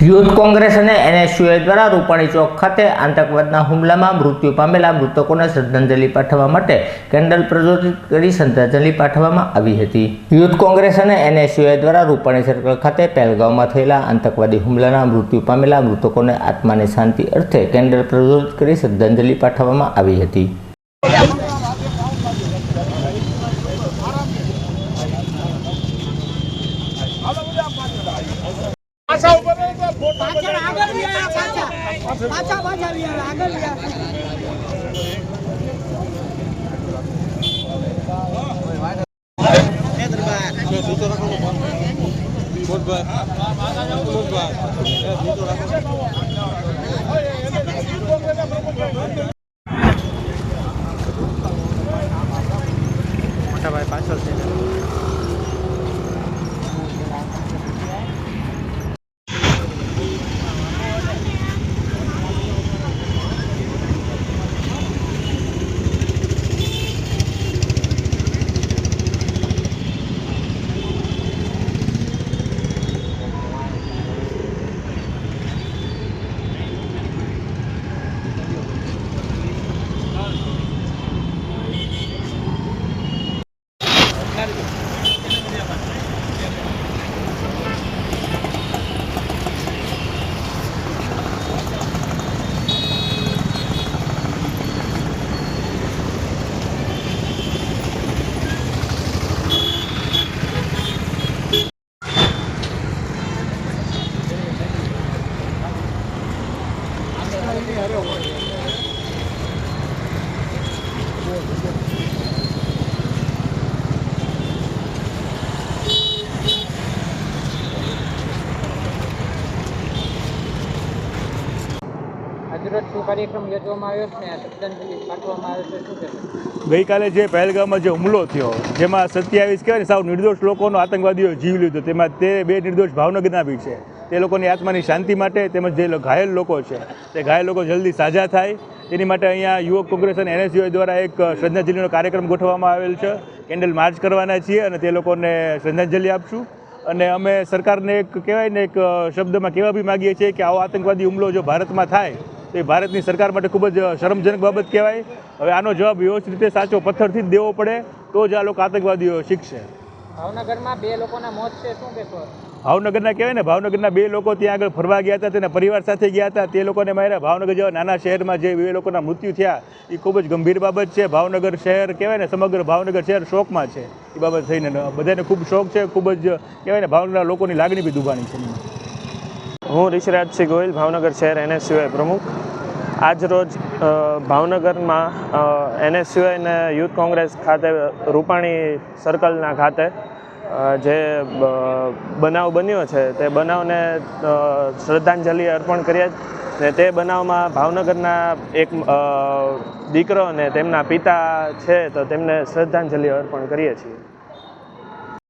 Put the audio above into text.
Youth Congress અને એનએસયુએ દ્વારા રૂપાણી ચોક ખાતે આતંકવાદના હુમલામાં મૃત્યુ પામેલા મૃતકોને શ્રદ્ધાંજલિ પાઠવવા માટે કેન્ડલ પ્રજ્વલિત કરી શ્રદ્ધાંજલિ પાઠવવામાં આવી હતી. યુથ કોંગ્રેસ અને એનએસયુએ દ્વારા રૂપાણી સર્કલ ખાતે પહેલગામમાં થયેલા આતંકવાદી હુમલાના મૃત્યુ પામેલા મૃતકોને આત્માની શાંતિ અર્થે કેન્ડલ પ્રજ્વલિત કરી શ્રદ્ધાંજલિ પાઠવવામાં આવી હતી પાછા ઉપર રહો તો પાછળ આગળ વ્યા પાછા. પાછા પાછા વ્યા આગળ Saturday. આજરોજ શું ગઈકાલે જે પહેલગામમાં જે હુમલો થયો, જેમાં સત્યાવીસ કહેવાય સાવ નિર્દોષ લોકોનો આતંકવાદીઓ જીવ લીધો, તેમાં તે બે નિર્દોષ ભાવનગરના બી છે. તે લોકોની આત્માની શાંતિ માટે તેમજ જે ઘાયલ લોકો છે, તે ઘાયલ લોકો જલ્દી સાજા થાય. તેની માટે અહીંયા યુવક કોંગ્રેસ અને એનએસયુઆઈ દ્વારા એક શ્રદ્ધાંજલિનો કાર્યક્રમ ગોઠવવામાં આવેલ છે. કેન્ડલ માર્ચ કરવાના છીએ અને તે લોકોને શ્રદ્ધાંજલિ આપશું. અને અમે સરકારને એક કહેવાય ને એક શબ્દમાં કહેવા બી માગીએ છીએ કે આવો આતંકવાદી હુમલો જો ભારતમાં થાય તો એ ભારતની સરકાર માટે ખૂબ જ શરમજનક બાબત કહેવાય. હવે આનો જવાબ વ્યવસ્થિત રીતે સાચો પથ્થરથી જ દેવો પડે તો જ આ લોકો આતંકવાદીઓ શીખશે. ભાવનગરમાં બે લોકોના મોત છે શું કહેશો ભાવનગરના કહેવાય ને ભાવનગરના બે લોકો ત્યાં આગળ ફરવા ગયા હતા તેના પરિવાર સાથે ગયા હતા તે લોકોને માર્યા. ભાવનગર જેવા નાના શહેરમાં જે બે લોકોના મૃત્યુ થયા એ ખૂબ જ ગંભીર બાબત છે. ભાવનગર શહેર કહેવાય ને સમગ્ર ભાવનગર શહેર શોકમાં છે. એ બાબત થઈને બધાને ખૂબ શોખ છે ખૂબ જ કહેવાય ને ભાવનગરના લોકોની લાગણી બી દુભાણી છે. હું ઋષિરાજસિંહ ગોહિલ, ભાવનગર શહેર એનએસયુઆઈ પ્રમુખ. આજ રોજ ભાવનગરમાં એનએસયુઆઈને યુથ કોંગ્રેસ ખાતે રૂપાણી સર્કલના ખાતે જે બનાવ બન્યો છે, તે બનાવને શ્રદ્ધાંજલિ અર્પણ કર્યા ને તે બનાવમાં ભાવનગરના એક દીકરો અને તેમના પિતા છે, તો તેમને શ્રદ્ધાંજલિ અર્પણ કરીએ છીએ.